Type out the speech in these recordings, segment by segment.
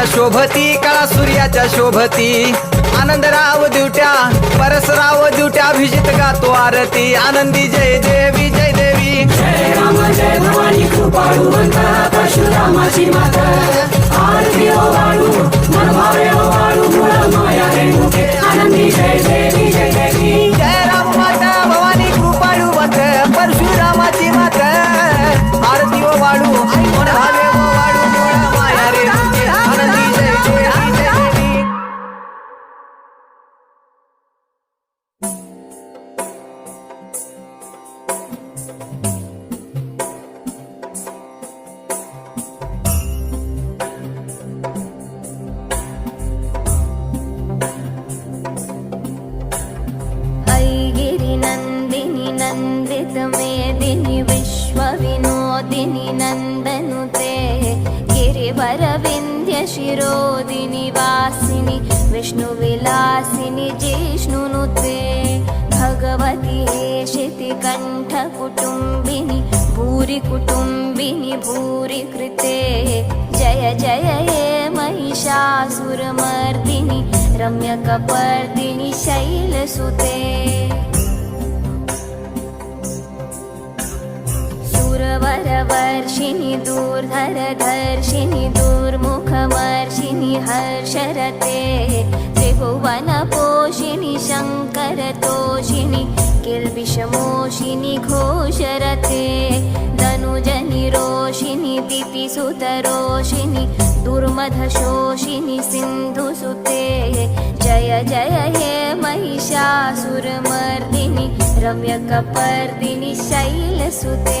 सूर्याच्या शोभती कळा सूर्याच्या शोभती. आनंदराव दिवट्या परसराव दिवट्या अभिजित गातो आरती. आनंदी जय देवी जय देवी. जय राम जय भवानी कृपाळू परशुरामाची माता. आरती ओ वाळू मनभावे ओ वाळू मूळ माया मुखे आनंदी जय जय ऐगिरिनन्दिनि नन्दितमेदिनि विश्वविनोदिनि नन्दनुते गिरिवरविन्ध्यशिरोदिनि वासिनि विष्णुविलासिनि जिष्णुनुते भगवति हेशितिकण्ठकुटुम्बिनि भूरि कुटुम्बिनि भूरि कृते जय जय हे महिषासुरमर्दिनि रम्यकपर्दिनि शैलसुते। सुरवरवर्षिणि दूर्धरधर्षिणि दुर्मुखमर्षिणि हर्षरते त्रिभुवनपोषिणि शङ्करतोषिणि किल्बिषमोषिनि घोषरते धनुजनि रोषिणि दितिसुतरोषिणि दुर्मधशोषिनि सिन्धुसुते जय जय हे महिषासुरमर्दिनि रम्यकपर्दिनि शैलसुते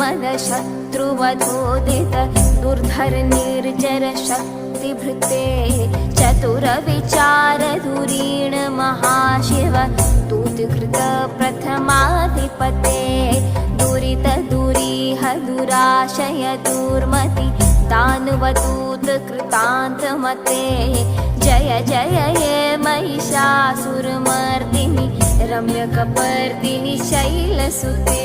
शत्रुवधोदित दुर्धर निर्जर शक्तिभृते चतुरविचार धुरीण महाशिव दूतकृत प्रथमाधिपते दुरित दुरीह दुराशय दुर्मति दानवदूत कृतान्तमते जय जय हे महिषासुरमर्दिनि रम्यकपर्दिनि शैलसुते